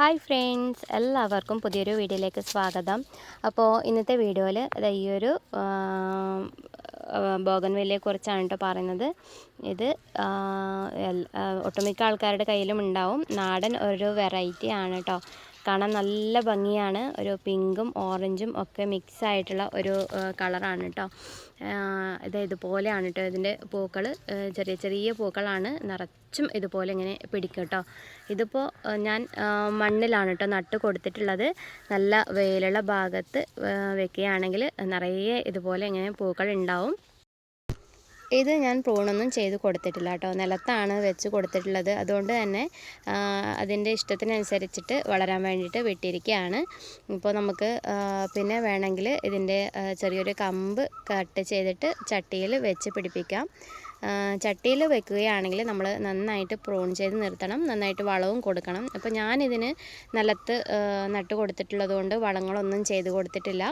Hi friends എല്ലാവർക്കും പുതിയൊരു വീഡിയോയിലേക്ക് സ്വാഗതം. അപ്പോൾ ഇന്നത്തെ വീഡിയോയിൽ ഈ ഒരു ബോഗൻവില്ലയെക്കുറിച്ചാണ് കേട്ടോ പറയുന്നത്. ഇത് ഒട്ടുമിക്ക ആൾക്കാരുടെ കയ്യിലും ഉണ്ടാവും. നാടൻ ഒരു വെറൈറ്റി ആണ് കേട്ടോ കാണാൻ നല്ല ഭംഗിയാണ്. ഒരു പിങ്കും ഓറഞ്ചും ഒക്കെ മിക്സ് ആയിട്ടുള്ള ഒരു കളറാണ് കേട്ടോ ഇത് ഇതുപോലെയാണ് കേട്ടോ ഇതിന്റെ പൂക്കൾ ചെറിയ ചെറിയ പൂക്കളാണ്. നിറച്ചും ഇതുപോലെ ഇങ്ങനെ പിടിക്കും കേട്ടോ ഇതിപ്പോൾ ഞാൻ മണ്ണിലാണ് കേട്ടോ നട്ട് കൊടുത്തിട്ടുള്ളത്. നല്ല വെയിലുള്ള ഭാഗത്ത് വെക്കുകയാണെങ്കിൽ നിറയെ ഇതുപോലെ ഇങ്ങനെ പൂക്കൾ ഉണ്ടാവും. ഇത് ഞാൻ പ്രൂണൊന്നും ചെയ്ത് കൊടുത്തിട്ടില്ല കേട്ടോ. നിലത്താണ് വെച്ച് കൊടുത്തിട്ടുള്ളത്. അതുകൊണ്ട് തന്നെ അതിന്റെ ഇഷ്ടത്തിനനുസരിച്ചിട്ട് വളരാൻ വേണ്ടിയിട്ട് വിട്ടിരിക്കുകയാണ് ഇപ്പോൾ നമുക്ക് പിന്നെ വേണമെങ്കിൽ ഇതിന്റെ ചെറിയൊരു കമ്പ് കട്ട് ചെയ്തിട്ട് ചട്ടിയിൽ വെച്ച് പിടിപ്പിക്കാം. ചട്ടിയിൽ വെക്കുകയാണെങ്കിൽ നമ്മൾ നന്നായിട്ട് പ്രോൺ ചെയ്ത് നിർത്തണം. നന്നായിട്ട് വളവും കൊടുക്കണം. അപ്പോൾ ഞാനിതിന് നിലത്ത് നട്ട് കൊടുത്തിട്ടുള്ളത് കൊണ്ട് വളങ്ങളൊന്നും ചെയ്ത് കൊടുത്തിട്ടില്ല.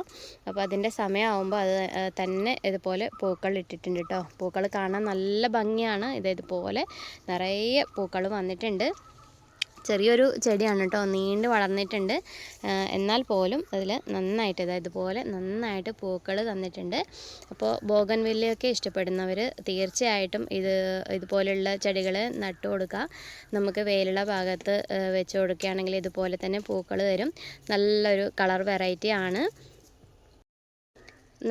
അപ്പോൾ അതിന്റെ സമയമാകുമ്പോൾ അത് തന്നെ ഇതുപോലെ പൂക്കൾ ഇട്ടിട്ടുണ്ട് കേട്ടോ പൂക്കൾ കാണാൻ നല്ല ഭംഗിയാണ്. ഇത് ഇതുപോലെ നിറയെ പൂക്കൾ വന്നിട്ടുണ്ട്. ചെറിയൊരു ചെടിയാണ് കേട്ടോ നീണ്ട് വളർന്നിട്ടുണ്ട്. എന്നാൽ പോലും അതിൽ നന്നായിട്ട് അതായത് ഇതുപോലെ നന്നായിട്ട് പൂക്കൾ തന്നിട്ടുണ്ട്. അപ്പോൾ ബോഗൻ വില്ലയൊക്കെ ഇഷ്ടപ്പെടുന്നവർ തീർച്ചയായിട്ടും ഇത് ഇതുപോലെയുള്ള ചെടികൾ നട്ടു കൊടുക്കുക. നമുക്ക് വെയിലുള്ള ഭാഗത്ത് വെച്ച് കൊടുക്കുകയാണെങ്കിൽ ഇതുപോലെ തന്നെ പൂക്കൾ തരും. നല്ലൊരു കളർ വെറൈറ്റി ആണ്.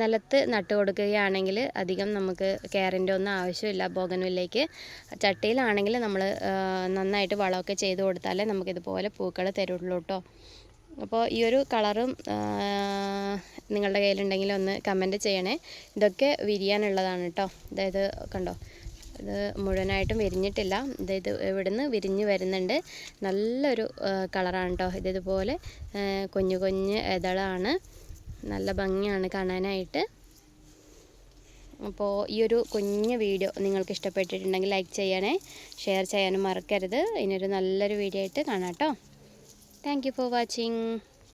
നിലത്ത് നട്ട് കൊടുക്കുകയാണെങ്കിൽ അധികം നമുക്ക് കെയറിന്റെ ഒന്നും ആവശ്യമില്ല. ബോഗൻവില്ലയ്ക്ക് ചട്ടിയിലാണെങ്കിൽ നമ്മൾ നന്നായിട്ട് വളമൊക്കെ ചെയ്ത് കൊടുത്താലേ നമുക്കിതുപോലെ പൂക്കൾ തരുള്ളൂ കേട്ടോ അപ്പോൾ ഈ ഒരു കളറും നിങ്ങളുടെ കയ്യിലുണ്ടെങ്കിൽ ഒന്ന് കമന്റ് ചെയ്യണേ. ഇതൊക്കെ വിരിയാനുള്ളതാണ് കേട്ടോ. അതായത് കണ്ടോ ഇത് മുഴുവനായിട്ടും വിരിഞ്ഞിട്ടില്ല. ഇത് ഇവിടുന്ന് വിരിഞ്ഞ് വരുന്നുണ്ട്. നല്ലൊരു കളറാണ് കേട്ടോ. ഇത് ഇതുപോലെ കുഞ്ഞു കുഞ്ഞ് ഇതളാണ്. നല്ല ഭംഗിയാണ് കാണാനായിട്ട്. അപ്പോൾ ഈ ഒരു കുഞ്ഞ് വീഡിയോ നിങ്ങൾക്ക് ഇഷ്ടപ്പെട്ടിട്ടുണ്ടെങ്കിൽ ലൈക്ക് ചെയ്യണേ. ഷെയർ ചെയ്യാനും മറക്കരുത്. ഇനിയൊരു നല്ലൊരു വീഡിയോ ആയിട്ട് കാണാം കേട്ടോ. Thank for watching